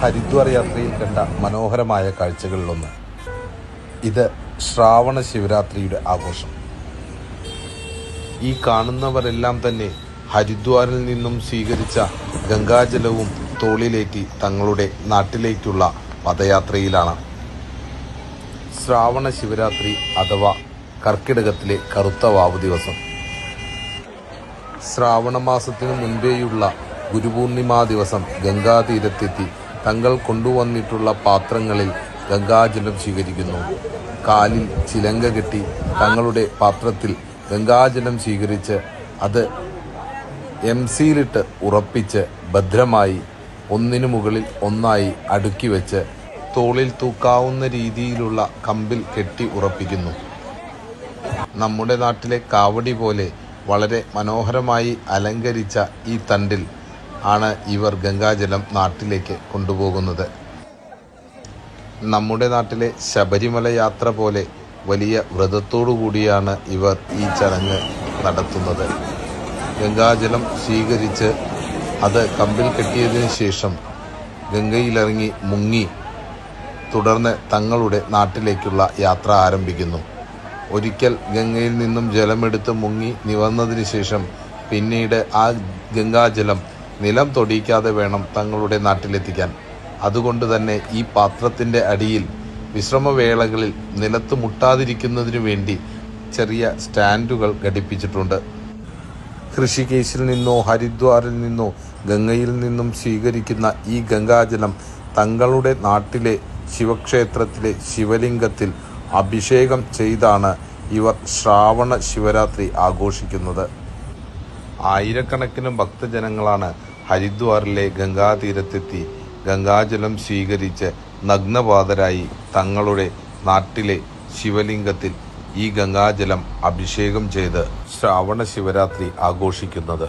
ഹരിദ്വാർ യാത്രയിൽ കണ്ട മനോഹരമായ കാഴ്ചകളിലൊന്ന്. ഇത് ശ്രാവണ ശിവരാത്രിയുടെ ആഘോഷം. ഈ കാണുന്നവരെല്ലാം തന്നെ ഹരിദ്വാറിൽ നിന്നും സ്വീകരിച്ച ഗംഗാജലവും തോളിലേറ്റി തങ്ങളുടെ നാട്ടിലേക്കുള്ള പദയാത്രയിലാണ്. ശ്രാവണ ശിവരാത്രി അഥവാ കർക്കിടകത്തിലെ കറുത്ത വാവ് ദിവസം. ശ്രാവണ മാസത്തിനു മുൻപേയുള്ള ഗുരുപൂർണിമാ ദിവസം ഗംഗാതീരത്തെത്തി തങ്ങൾ കൊണ്ടുവന്നിട്ടുള്ള പാത്രങ്ങളിൽ ഗംഗാജലം സ്വീകരിക്കുന്നു. കാലിൽ ചിലങ്ക കെട്ടി തങ്ങളുടെ പാത്രത്തിൽ ഗംഗാജലം സ്വീകരിച്ച് അത് എം സിയിലിട്ട് ഉറപ്പിച്ച് ഭദ്രമായി ഒന്നിനു മുകളിൽ ഒന്നായി അടുക്കി വെച്ച് തോളിൽ തൂക്കാവുന്ന രീതിയിലുള്ള കമ്പിൽ കെട്ടി ഉറപ്പിക്കുന്നു. നമ്മുടെ നാട്ടിലെ കാവടി പോലെ വളരെ മനോഹരമായി അലങ്കരിച്ച ഈ തണ്ടിൽ ആണ് ഇവർ ഗംഗാജലം നാട്ടിലേക്ക് കൊണ്ടുപോകുന്നത്. നമ്മുടെ നാട്ടിലെ ശബരിമല യാത്ര പോലെ വലിയ വ്രതത്തോടു കൂടിയാണ് ഇവർ ഈ ചടങ്ങ് നടത്തുന്നത്. ഗംഗാജലം സ്വീകരിച്ച് അത് കമ്പിൽ കെട്ടിയതിനു ശേഷം ഗംഗയിലിറങ്ങി മുങ്ങി തുടർന്ന് തങ്ങളുടെ നാട്ടിലേക്കുള്ള യാത്ര ആരംഭിക്കുന്നു. ഒരിക്കൽ ഗംഗയിൽ നിന്നും ജലമെടുത്ത് മുങ്ങി നിവർന്നതിന് ശേഷം പിന്നീട് ആ ഗംഗാജലം നിലം തൊടിയിക്കാതെ വേണം തങ്ങളുടെ നാട്ടിലെത്തിക്കാൻ. അതുകൊണ്ട് തന്നെ ഈ പാത്രത്തിന്റെ അടിയിൽ വിശ്രമവേളകളിൽ നിലത്ത് മുട്ടാതിരിക്കുന്നതിനു വേണ്ടി ചെറിയ സ്റ്റാൻഡുകൾ ഘടിപ്പിച്ചിട്ടുണ്ട്. കൃഷികേശിൽ നിന്നോ ഹരിദ്വാറിൽ നിന്നോ ഗംഗയിൽ നിന്നും സ്വീകരിക്കുന്ന ഈ ഗംഗാജലം തങ്ങളുടെ നാട്ടിലെ ശിവക്ഷേത്രത്തിലെ ശിവലിംഗത്തിൽ അഭിഷേകം ചെയ്താണ് ഇവർ ശ്രാവണ ശിവരാത്രി ആഘോഷിക്കുന്നത്. ആയിരക്കണക്കിന് ഭക്തജനങ്ങളാണ് ഹരിദ്വാറിലെ ഗംഗാതീരത്തെത്തി ഗംഗാജലം സ്വീകരിച്ച് നഗ്നപാതരായി തങ്ങളുടെ നാട്ടിലെ ശിവലിംഗത്തിൽ ഈ ഗംഗാജലം അഭിഷേകം ചെയ്ത് ശ്രാവണ ശിവരാത്രി ആഘോഷിക്കുന്നത്.